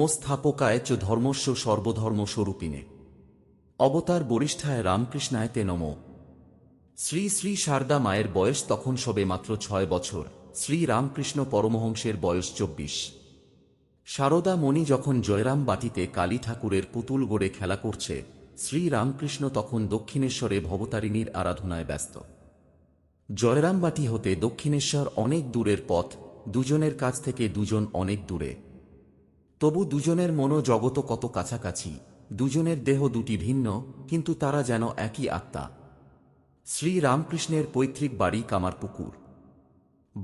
ও স্থাপকায় চ ধর্মস্ব সর্বধর্ম স্বরূপিনে অবতার বরিষ্ঠায় রামকৃষ্ণায় তে নম। শ্রী শ্রী শারদা মায়ের বয়স তখন সবে মাত্র ছয় বছর, শ্রী রামকৃষ্ণ পরমহংসের বয়স চব্বিশ। সারদা মণি যখন জয়রাম বাটিতে কালী ঠাকুরের পুতুল গড়ে খেলা করছে, শ্রী রামকৃষ্ণ তখন দক্ষিণেশ্বরে ভবতারিণীর আরাধনায় ব্যস্ত। জয়রাম বাটি হতে দক্ষিণেশ্বর অনেক দূরের পথ, দুজনের কাছ থেকে দুজন অনেক দূরে। তবু দুজনের মনো জগত কত কাছাকাছি, দুজনের দেহ দুটি ভিন্ন, কিন্তু তারা যেন একই আত্মা। শ্রী রামকৃষ্ণের পৈতৃক বাড়ি কামারপুকুর।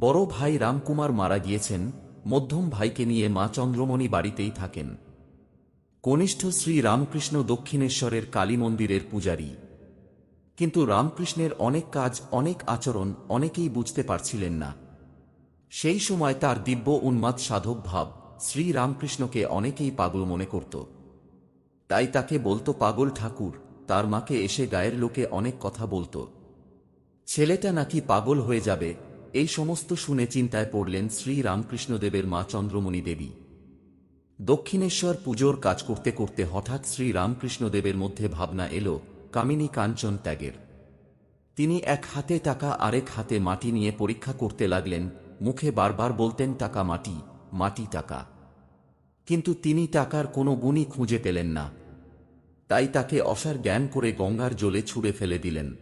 বড় ভাই রামকুমার মারা গিয়েছেন, মধ্যম ভাইকে নিয়ে মা চন্দ্রমণি বাড়িতেই থাকেন। কনিষ্ঠ শ্রী রামকৃষ্ণ দক্ষিণেশ্বরের কালী মন্দিরের পূজারী। কিন্তু রামকৃষ্ণের অনেক কাজ, অনেক আচরণ অনেকেই বুঝতে পারছিলেন না। সেই সময় তার দিব্য উন্মাদ সাধক ভাব শ্রী রামকৃষ্ণকে অনেকেই পাগল মনে করত। তাই তাকে বলতো, পাগল ঠাকুর, তার মাকে এসে গায়ের লোকে অনেক কথা বলতো। ছেলেটা নাকি পাগল হয়ে যাবে। এই সমস্ত শুনে চিন্তায় পড়লেন শ্রী রামকৃষ্ণদেবের মা চন্দ্রমণি দেবী। দক্ষিণেশ্বর পুজোর কাজ করতে করতে হঠাৎ শ্রী রামকৃষ্ণদেবের মধ্যে ভাবনা এলো, কামিনী কাঞ্চন ত্যাগের। তিনি এক হাতে টাকা, আরেক হাতে মাটি নিয়ে পরীক্ষা করতে লাগলেন, মুখে বারবার বলতেন, টাকা মাটি। মাটি টাকা। কিন্তু তিনি টাকার কোনো গুণই খুঁজে পেলেন না। তাই তাকে অসার জ্ঞান করে গঙ্গার জলে ছুঁড়ে ফেলে দিলেন।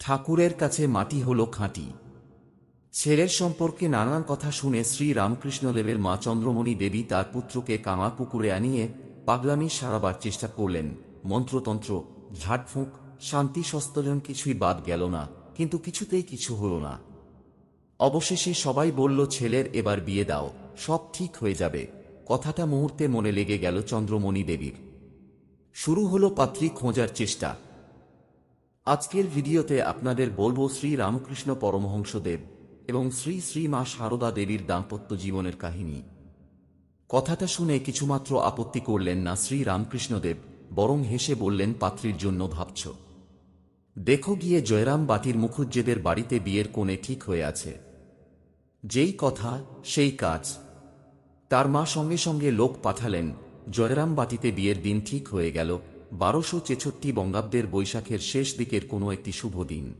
ঠাকুরের কাছে মাটি হল খাঁটি। ছেলের সম্পর্কে নানান কথা শুনে শ্রী রামকৃষ্ণদেবের মা চন্দ্রমণি দেবী তার পুত্রকে কাঙা পুকুরে আনিয়ে পাগলামি সারাবার চেষ্টা করলেন। মন্ত্রতন্ত্র ঝাড়ফুঁক শান্তি সস্তজন কিছুই বাদ গেল না, কিন্তু কিছুতেই কিছু হল না। অবশেষে সবাই বলল, ছেলের এবার বিয়ে দাও। সব ঠিক হয়ে যাবে। কথাটা মুহূর্তে মনে লেগে গেল চন্দ্রমণি দেবীর। শুরু হলো পাত্রী খোঁজার চেষ্টা। আজকের ভিডিওতে আপনাদের বলব শ্রী রামকৃষ্ণ পরমহংসদেব এবং শ্রী শ্রী মা সারদা দেবীর দাম্পত্য জীবনের কাহিনী। কথাটা শুনে কিছুমাত্র আপত্তি করলেন না শ্রী রামকৃষ্ণদেব, বরং হেসে বললেন, পাত্রীর জন্য ভাবছ। দেখো গিয়ে জয়রাম বাটির মুখুজ্জেদের বাড়িতে বিয়ের কোণে ঠিক হয়ে আছে। যেই কথা, সেই কাজ। তার মা সঙ্গে সঙ্গে লোক পাঠালেন। জয়রাম বাটিতে বিয়ের দিন ঠিক হয়ে গেল। বারোশো ছেষট্টি বঙ্গাব্দের বৈশাখের শেষ দিকের কোনো একটি শুভ দিন।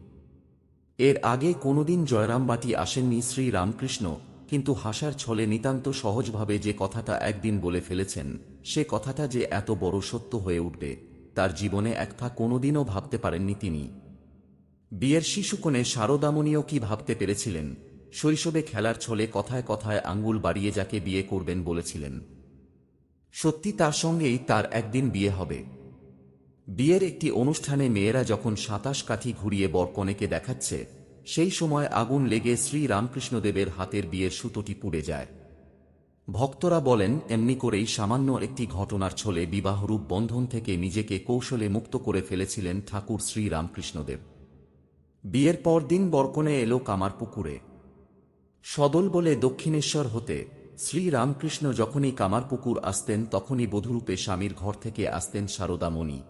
এর আগে কোনোদিন জয়রামবাটি আসেননি শ্রী রামকৃষ্ণ, কিন্তু হাসার ছলে নিতান্ত সহজভাবে যে কথাটা একদিন বলে ফেলেছেন, সে কথাটা যে এত বড় সত্য হয়ে উঠবে, তার জীবনে একথা কোনোদিনও ভাবতে পারেননি তিনি। বিয়ের শিশুকোণে শারদামণিও কি ভাবতে পেরেছিলেন? শৈশবে খেলার ছলে কথায় কথায় আঙ্গুল বাড়িয়ে যাকে বিয়ে করবেন বলেছিলেন। সত্যি তার সঙ্গেই তার একদিন বিয়ে হবে। বিয়ের একটি অনুষ্ঠানে মেয়েরা যখন সাতাশ কাঠি ঘুরিয়ে বরকনেকে দেখাচ্ছে, সেই সময় আগুন লেগে শ্রী রামকৃষ্ণদেবের হাতের বিয়ের সুতোটি পুড়ে যায়। ভক্তরা বলেন, এমনি করেই সামান্য একটি ঘটনার ছলে বিবাহরূপ বন্ধন থেকে নিজেকে কৌশলে মুক্ত করে ফেলেছিলেন ঠাকুর শ্রী রামকৃষ্ণদেব বিয়ের পর দিন বরকনে এলো কামার পুকুরে সদল বলে দক্ষিণেশ্বর হতে শ্রী রামকৃষ্ণ যখনই কামারপুকুর আসতেন তখনই বধূরূপে স্বামীর ঘর থেকে আসতেন সারদামণি।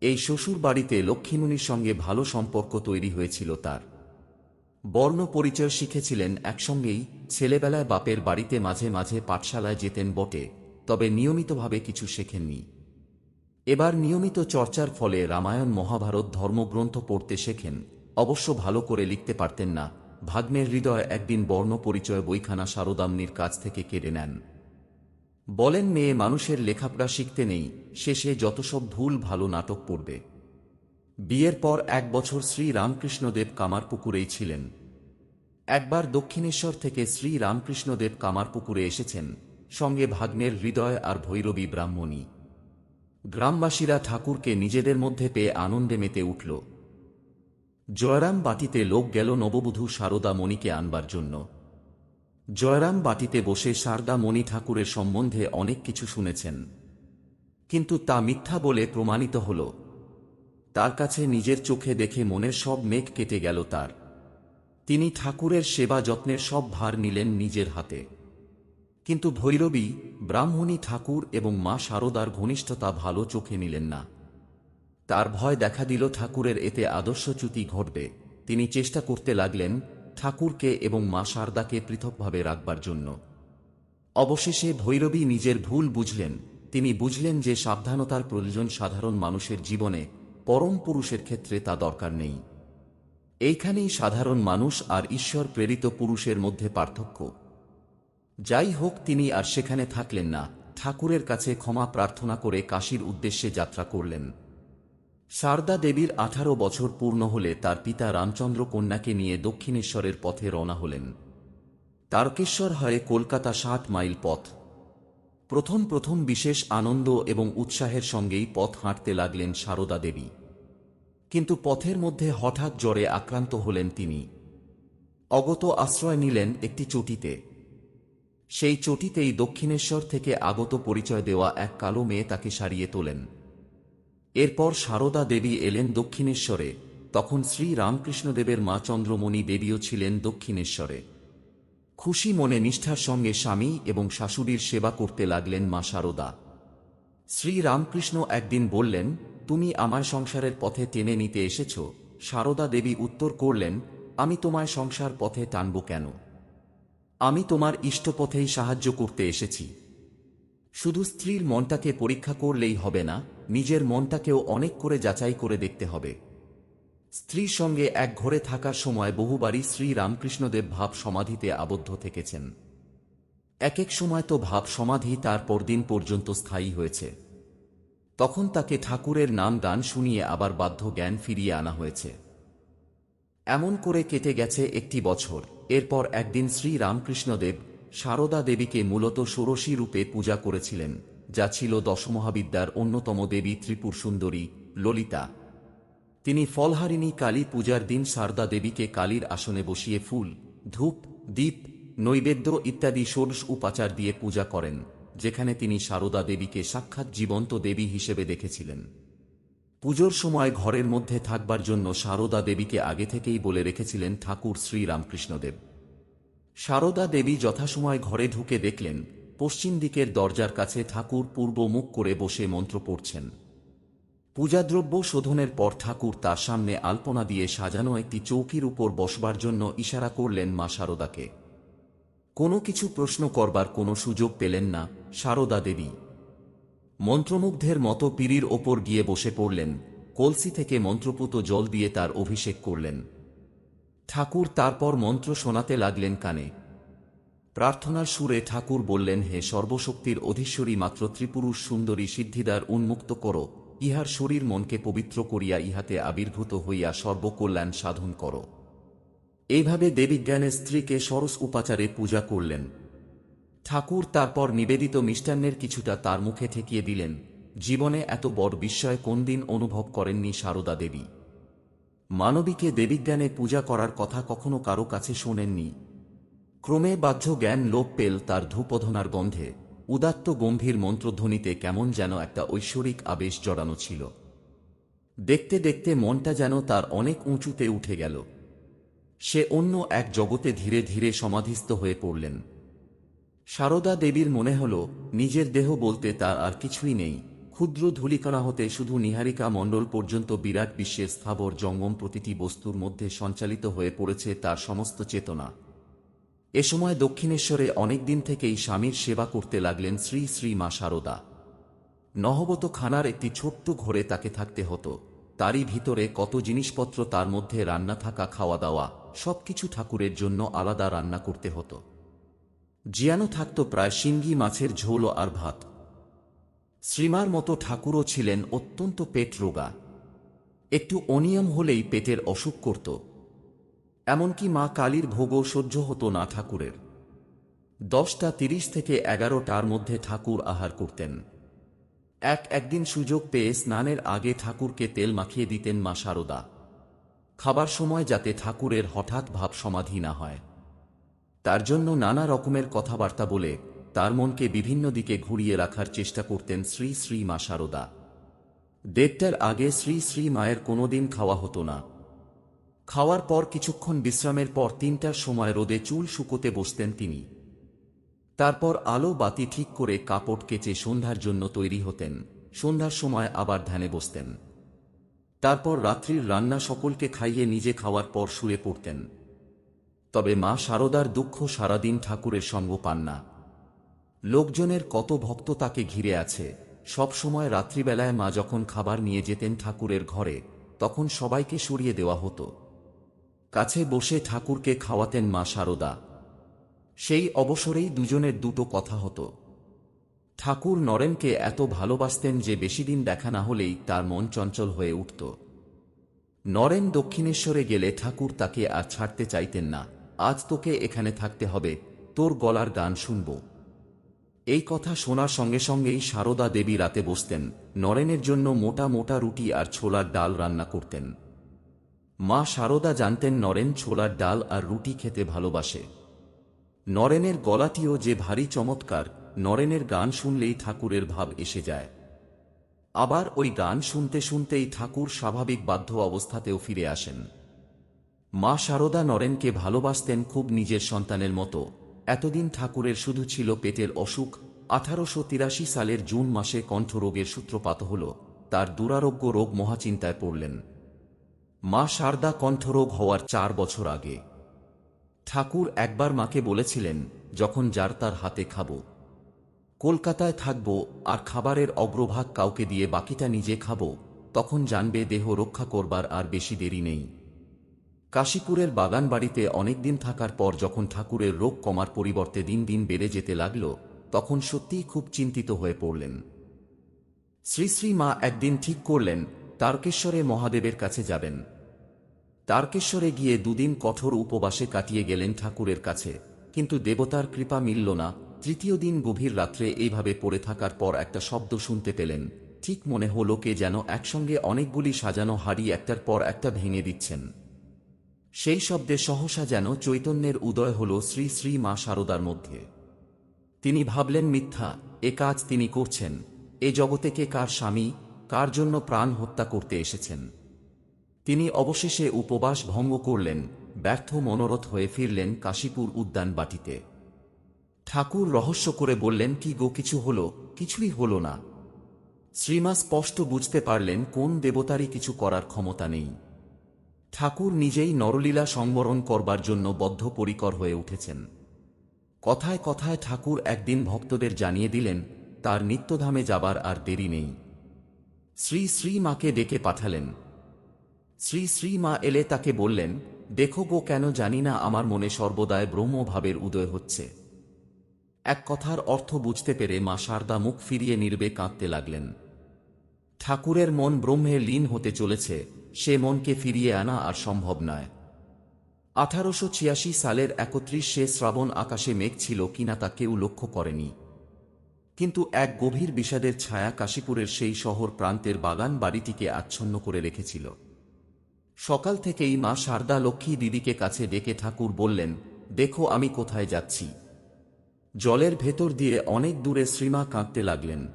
এই শ্বশুর বাড়িতে লক্ষ্মীমণির সঙ্গে ভালো সম্পর্ক তৈরি হয়েছিল তার। বর্ণ পরিচয় শিখেছিলেন একসঙ্গেই ছেলেবেলায় বাপের বাড়িতে মাঝে মাঝে পাঠশালায় যেতেন বটে, তবে নিয়মিতভাবে কিছু শেখেননি। এবার নিয়মিত চর্চার ফলে রামায়ণ, মহাভারত ধর্মগ্রন্থ পড়তে শেখেন, অবশ্য ভালো করে লিখতে পারতেন না। ভাগ্নের হৃদয় একদিন বর্ণ পরিচয় বইখানা সারদামনির কাছ থেকে কেড়ে নেন। বলেন, মেয়ে, মানুষের লেখাপড়া শিখতে নেই, শেষে যত সব ভুল ভালো নাটক পড়বে। বিয়ের পর এক বছর শ্রী রামকৃষ্ণদেব কামারপুকুরেই ছিলেন। একবার দক্ষিণেশ্বর থেকে শ্রী রামকৃষ্ণদেব কামারপুকুরে এসেছেন, সঙ্গে ভাগ্নের হৃদয় আর ভৈরবী ব্রাহ্মণী। গ্রামবাসীরা ঠাকুরকে নিজেদের মধ্যে পেয়ে আনন্দে মেতে উঠল। জয়রাম বাটিতে লোক গেল নববধূ সারদা মণিকে আনবার জন্য। জয়রাম বাটিতে বসে সারদা মণি ঠাকুরের সম্বন্ধে অনেক কিছু শুনেছেন। কিন্তু তা মিথ্যা বলে প্রমাণিত হল। তার কাছে নিজের চোখে দেখে মনের সব মেঘ কেটে গেল তার। তিনি ঠাকুরের সেবা যত্নের সব ভার নিলেন নিজের হাতে। কিন্তু ভৈরবী, ব্রাহ্মণী ঠাকুর এবং মা সারদার ঘনিষ্ঠতা ভালো চোখে নিলেন না। তার ভয় দেখা দিল ঠাকুরের এতে আদর্শচ্যুতি ঘটবে। তিনি চেষ্টা করতে লাগলেন ঠাকুরকে এবং মা শারদাকে পৃথকভাবে রাখবার জন্য। অবশেষে ভৈরবী নিজের ভুল বুঝলেন। তিনি বুঝলেন যে সাবধানতার প্রয়োজন সাধারণ মানুষের জীবনে, পরম পুরুষের ক্ষেত্রে তা দরকার নেই। এইখানেই সাধারণ মানুষ আর ঈশ্বর প্রেরিত পুরুষের মধ্যে পার্থক্য। যাই হোক, তিনি আর সেখানে থাকলেন না। ঠাকুরের কাছে ক্ষমা প্রার্থনা করে কাশীর উদ্দেশ্যে যাত্রা করলেন। সারদা দেবীর আঠারো বছর পূর্ণ হলে তার পিতা রামচন্দ্র কন্যাকে নিয়ে দক্ষিণেশ্বরের পথে রওনা হলেন। তারকেশ্বর হয়ে কলকাতা সাত মাইল পথ। প্রথম প্রথম বিশেষ আনন্দ এবং উৎসাহের সঙ্গেই পথ হাঁটতে লাগলেন সারদা দেবী। কিন্তু পথের মধ্যে হঠাৎ জ্বরে আক্রান্ত হলেন তিনি। অগত আশ্রয় নিলেন একটি চটিতে। সেই চটিতেই দক্ষিণেশ্বর থেকে আগত পরিচয় দেওয়া এক কালো মেয়ে তাকে সারিয়ে তোলেন। এরপর সারদা দেবী এলেন দক্ষিণেশ্বরে। তখন শ্রী রামকৃষ্ণদেবের মা চন্দ্রমণি দেবীও ছিলেন দক্ষিণেশ্বরে। খুশি মনে নিষ্ঠার সঙ্গে স্বামী এবং শাশুড়ির সেবা করতে লাগলেন মা সারদা। শ্রী রামকৃষ্ণ একদিন বললেন, তুমি আমার সংসারের পথে টেনে নিতে এসেছ। সারদা দেবী উত্তর করলেন, আমি তোমায় সংসার পথে টানব কেন? আমি তোমার ইষ্টপথেই সাহায্য করতে এসেছি। শুধু স্ত্রীর মনটাকে পরীক্ষা করলেই হবে না, নিজের মনটাকেও অনেক করে যাচাই করে দেখতে হবে। স্ত্রীর সঙ্গে এক ঘরে থাকার সময় বহুবারই শ্রী রামকৃষ্ণদেব ভাব সমাধিতে আবদ্ধ থেকেছেন। এক এক সময় তো ভাব সমাধি তার পরদিন পর্যন্ত স্থায়ী হয়েছে। তখন তাকে ঠাকুরের নাম গান শুনিয়ে আবার বাধ্য জ্ঞান ফিরিয়ে আনা হয়েছে। এমন করে কেটে গেছে একটি বছর। এরপর একদিন শ্রী রামকৃষ্ণদেব সারদা দেবীকে মূলত ষোড়শী রূপে পূজা করেছিলেন, যা ছিল দশমহাবিদ্যার অন্যতম দেবী ত্রিপুর সুন্দরী ললিতা। তিনি ফলহারিণী কালী পূজার দিন সারদা দেবীকে কালীর আসনে বসিয়ে ফুল, ধূপ, দীপ, নৈবেদ্য ইত্যাদি ষোড়শ উপাচার দিয়ে পূজা করেন, যেখানে তিনি সারদা দেবীকে সাক্ষাৎ জীবন্ত দেবী হিসেবে দেখেছিলেন। পুজোর সময় ঘরের মধ্যে থাকবার জন্য সারদা দেবীকে আগে থেকেই বলে রেখেছিলেন ঠাকুর শ্রী রামকৃষ্ণদেব সারদা দেবী যথাসময় ঘরে ঢুকে দেখলেন, পশ্চিম দিকের দরজার কাছে ঠাকুর পূর্ব মুখ করে বসে মন্ত্র পড়ছেন। পূজাদ্রব্য শোধনের পর ঠাকুর তার সামনে আলপনা দিয়ে সাজানো একটি চৌকির উপর বসবার জন্য ইশারা করলেন মা সারদাকে। কোনো কিছু প্রশ্ন করবার কোনো সুযোগ পেলেন না সারদা দেবী। মন্ত্রমুগ্ধের মতো পিড়ির ওপর গিয়ে বসে পড়লেন, কলসি থেকে মন্ত্রপুত জল দিয়ে তার অভিষেক করলেন। ঠাকুর তারপর মন্ত্র শোনাতে লাগলেন কানে। প্রার্থনার সুরে ঠাকুর বললেন, হে সর্বশক্তির অধীশ্বরী, মাত্র ত্রিপুরুষ সুন্দরী সিদ্ধিদার উন্মুক্ত কর। ইহার শরীর মনকে পবিত্র করিয়া ইহাতে আবির্ভূত হইয়া সর্বকল্যাণ সাধন কর। এইভাবে দেবীজ্ঞানের স্ত্রীকে সরস উপাচারে পূজা করলেন। ঠাকুর তারপর নিবেদিত মিষ্টান্নের কিছুটা তার মুখে ঠেকিয়ে দিলেন, জীবনে এত বড় বিস্ময় কোন দিন অনুভব করেননি সারদা দেবী। মানবীকে দেবীজ্ঞানে পূজা করার কথা কখনো কারও কাছে শোনেননি। ক্রমে বাহ্য জ্ঞান লোপ পেল তার ধূপধনার গন্ধে। উদাত্ত গম্ভীর মন্ত্রধ্বনিতে কেমন যেন একটা ঐশ্বরিক আবেশ জড়ানো ছিল। দেখতে দেখতে মনটা যেন তার অনেক উঁচুতে উঠে গেল। সে অন্য এক জগতে ধীরে ধীরে সমাধিস্থ হয়ে পড়লেন। সারদা দেবীর মনে হল, নিজের দেহ বলতে তার আর কিছুই নেই। ক্ষুদ্র ধূলিকণা হতে শুধু নিহারিকা মণ্ডল পর্যন্ত বিরাট বিশ্বের স্থাবর জঙ্গম প্রতিটি বস্তুর মধ্যে সঞ্চালিত হয়ে পড়েছে তার সমস্ত চেতনা। এ সময় দক্ষিণেশ্বরে অনেকদিন থেকেই স্বামীর সেবা করতে লাগলেন শ্রী শ্রী মা সারদা। নহবত খানার একটি ছোট্ট ঘরে তাকে থাকতে হতো। তারই ভিতরে কত জিনিসপত্র তার মধ্যে রান্না থাকা, খাওয়া দাওয়া, সবকিছু ঠাকুরের জন্য আলাদা রান্না করতে হতো। জিয়ানো থাকত প্রায় শিঙ্গি, মাছের ঝোল আর ভাত। শ্রীমার মতো ঠাকুরও ছিলেন অত্যন্ত পেট রোগা। একটু অনিয়ম হলেই পেটের অসুখ করত। এমনকি মা কালীর ভোগও সহ্য হতো না ঠাকুরের। দশটা তিরিশ থেকে এগারোটার মধ্যে ঠাকুর আহার করতেন। এক একদিন সুযোগ পেয়ে স্নানের আগে ঠাকুরকে তেল মাখিয়ে দিতেন মা সারদা। খাবার সময় যাতে ঠাকুরের হঠাৎ ভাব সমাধি না হয়। তার জন্য নানা রকমের কথাবার্তা বলে তার মনকে বিভিন্ন দিকে ঘুরিয়ে রাখার চেষ্টা করতেন শ্রী শ্রী মা সারদা। দেড়টার আগে শ্রী শ্রী মায়ের কোনোদিন খাওয়া হতো না। খাওয়ার পর কিছুক্ষণ বিশ্রামের পর তিনটার সময় রোদে চুল শুকোতে বসতেন তিনি। তারপর আলো বাতি ঠিক করে কাপড় কেচে সন্ধ্যার জন্য তৈরি হতেন। সন্ধ্যার সময় আবার ধ্যানে বসতেন। তারপর রাত্রির রান্না সকলকে খাইয়ে নিজে খাওয়ার পর শুয়ে পড়তেন। তবে মা সারদার দুঃখ সারাদিন ঠাকুরের সঙ্গ পান না। লোকজনের কত ভক্ত তাকে ঘিরে আছে। সব সময় রাত্রিবেলায় মা যখন খাবার নিয়ে যেতেন ঠাকুরের ঘরে, তখন সবাইকে সরিয়ে দেওয়া হতো। কাছে বসে ঠাকুরকে খাওয়াতেন মা শারদা সেই অবসরেই দুজনের দুটো কথা হতো। ঠাকুর নরেনকে এত ভালোবাসতেন যে বেশিদিন দেখা না হলেই তার মন চঞ্চল হয়ে উঠত। নরেন দক্ষিণেশ্বরে গেলে ঠাকুর তাকে আর ছাড়তে চাইতেন না। আজ তোকে এখানে থাকতে হবে, তোর গলার গান শুনব। এই কথা শোনার সঙ্গে সঙ্গেই সারদা দেবী রাতে বসতেন, নরেনের জন্য মোটা মোটা রুটি আর ছোলার ডাল রান্না করতেন। মা সারদা জানতেন নরেন ছোলার ডাল আর রুটি খেতে ভালোবাসে। নরেনের গলাটিও যে ভারী চমৎকার, নরেনের গান শুনলেই ঠাকুরের ভাব এসে যায়। আবার ওই গান শুনতে শুনতেই ঠাকুর স্বাভাবিক বাধ্য অবস্থাতেও ফিরে আসেন। মা সারদা নরেনকে ভালোবাসতেন খুব নিজের সন্তানের মতো এতদিন ঠাকুরের শুধু ছিল পেটের অসুখ। আঠারোশো তিরাশি সালের জুন মাসে কণ্ঠরোগের সূত্রপাত হল। তার দুরারোগ্য রোগ মহাচিন্তায় পড়লেন। মা সারদা কণ্ঠরোগ হওয়ার চার বছর আগে। ঠাকুর একবার মাকে বলেছিলেন, যখন যার তার হাতে খাব। কলকাতায় থাকব আর খাবারের অগ্রভাগ কাউকে দিয়ে বাকিটা নিজে খাব, তখন জানবে দেহ রক্ষা করবার আর বেশি দেরি নেই। কাশীপুরের বাগান বাড়িতে অনেকদিন থাকার পর যখন ঠাকুরের রোগ কমার পরিবর্তে দিন দিন বেড়ে যেতে লাগল, তখন সত্যিই খুব চিন্তিত হয়ে পড়লেন। শ্রী শ্রী মা একদিন ঠিক করলেন, তারকেশ্বরে মহাদেবের কাছে যাবেন। তারকেশ্বরে গিয়ে দুদিন কঠোর উপবাসে কাটিয়ে গেলেন ঠাকুরের কাছে, কিন্তু দেবতার কৃপা মিলল না। তৃতীয় দিন গভীর রাত্রে এইভাবে পড়ে থাকার পর একটা শব্দ শুনতে পেলেন। ঠিক মনে হলো কে যেন একসঙ্গে অনেকগুলি সাজানো হাড়ি একটার পর একটা ভেঙে দিচ্ছেন। সেই শব্দে সহসা যেন চৈতন্যের উদয় হল শ্রী শ্রী মা শারদার মধ্যে। তিনি ভাবলেন, মিথ্যা, এ কাজ তিনি করছেন। এ জগতে কে কার স্বামী, কার জন্য প্রাণ হত্যা করতে এসেছেন? তিনি অবশেষে উপবাস ভঙ্গ করলেন, ব্যর্থ মনোরথ হয়ে ফিরলেন কাশীপুর উদ্যান বাটিতে। ঠাকুর রহস্য করে বললেন, কি গো, কিছু হলো? কিছুই হলো না। শ্রীমা স্পষ্ট বুঝতে পারলেন, কোন দেবতারই কিছু করার ক্ষমতা নেই। ঠাকুর নিজেই নরলীলা সংবরণ করবার জন্য বদ্ধপরিকর হয়ে উঠেছেন। কথায় কথায় ঠাকুর একদিন ভক্তদের জানিয়ে দিলেন, তার নিত্যধামে যাবার আর দেরি নেই। শ্রী শ্রী মাকে ডেকে পাঠালেন। শ্রী শ্রী মা এলে তাকে বললেন, দেখো গো, কেন জানি না আমার মনে সর্বদায় ব্রহ্মভাবের উদয় হচ্ছে এক কথার অর্থ বুঝতে পেরে মা শারদা মুখ ফিরিয়ে নির্বে কাঁদতে লাগলেন। ঠাকুরের মন ব্রহ্মে লীন হতে চলেছে। সে মনকে ফিরিয়ে আনা আর সম্ভব নয়। আঠারোশো সালের একত্রিশে শ্রাবণ আকাশে মেঘ ছিল কিনা তা কেউ লক্ষ্য করেনি। কিন্তু এক গভীর বিষাদের ছায়া কাশীপুরের সেই শহর প্রান্তের বাগান বাড়িটিকে আচ্ছন্ন করে রেখেছিল। সকাল থেকেই মা শারদা লক্ষ্মী দিদিকে কাছে ডেকে ঠাকুর বললেন, দেখো আমি কোথায় যাচ্ছি। জলের ভেতর দিয়ে অনেক দূরে শ্রীমা কাঁদতে লাগলেন।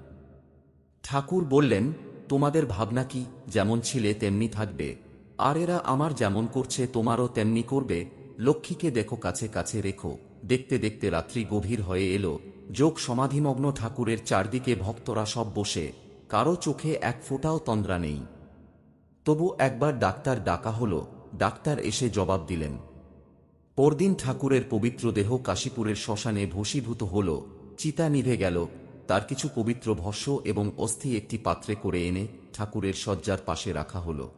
ঠাকুর বললেন তোমাদের ভাবনা কি? যেমন ছিলে তেমনি থাকবে। আর এরা আমার যেমন করছে, তোমারও তেমনি করবে। লক্ষ্মীকে দেখো কাছে কাছে রেখো। দেখতে দেখতে রাত্রি গভীর হয়ে এলো। যোগ সমাধিমগ্ন ঠাকুরের চারদিকে ভক্তরা সব বসে। কারও চোখে এক ফোঁটাও তন্দ্রা নেই। তবু একবার ডাক্তার ডাকা হল। ডাক্তার এসে জবাব দিলেন, পরদিন ঠাকুরের পবিত্র দেহ কাশীপুরের শ্মশানে ভূষীভূত হল। চিতা নিভে গেল। তার কিছু পবিত্র ভস্য এবং অস্থি একটি পাত্রে করে এনে ঠাকুরের শয্যার পাশে রাখা হল।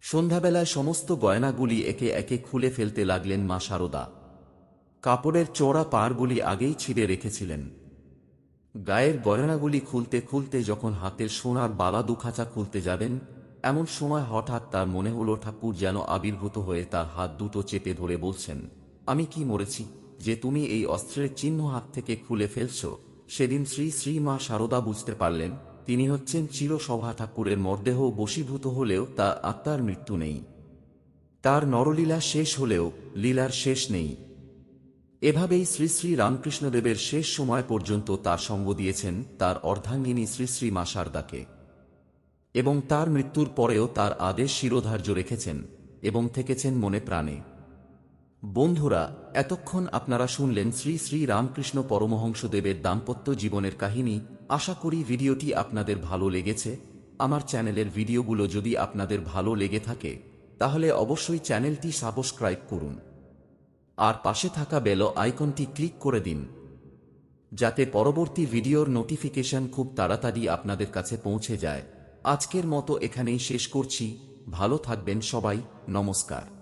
সন্ধ্যাবেলায় সমস্ত গয়নাগুলি একে একে খুলে ফেলতে লাগলেন মা শারদা কাপড়ের চোরা পাড়গুলি আগেই ছিঁড়ে রেখেছিলেন। গায়ের গয়নাগুলি খুলতে খুলতে যখন হাতের সোনার বালা দুখাঁচা খুলতে যাবেন, এমন সময় হঠাৎ তার মনে হলো ঠাকুর যেন আবির্ভূত হয়ে তার হাত দুটো চেপে ধরে বলছেন, আমি কি মরেছি? যে তুমি এই অস্ত্রের চিহ্ন হাত থেকে খুলে ফেলছ? সেদিন শ্রী শ্রী মা শারদা বুঝতে পারলেন, তিনি হচ্ছেন চিরসভা ঠাকুরের মরদেহ বশীভূত হলেও তা আত্মার মৃত্যু নেই। তার নরলীলা শেষ হলেও লীলার শেষ নেই। এভাবেই শ্রী শ্রী রামকৃষ্ণদেবের শেষ সময় পর্যন্ত তার সঙ্গ দিয়েছেন তার অর্ধাঙ্গিনী শ্রী শ্রী মা শারদাকে এবং তার মৃত্যুর পরেও তার আদেশ শিরোধার্য রেখেছেন এবং থেকেছেন মনে প্রাণে। বন্ধুরা, এতক্ষণ আপনারা শুনলেন শ্রী শ্রী রামকৃষ্ণ পরমহংসদেবের দাম্পত্য জীবনের কাহিনী। আশা করি ভিডিওটি আপনাদের ভালো লেগেছে। আমার চ্যানেলের ভিডিওগুলো যদি আপনাদের ভালো লেগে থাকে, তাহলে অবশ্যই চ্যানেলটি সাবস্ক্রাইব করুন। আর পাশে থাকা বেল আইকনটি ক্লিক করে দিন, যাতে পরবর্তী ভিডিওর নোটিফিকেশন খুব তাড়াতাড়ি আপনাদের কাছে পৌঁছে যায়। আজকের মতো এখানেই শেষ করছি। ভালো থাকবেন সবাই। নমস্কার।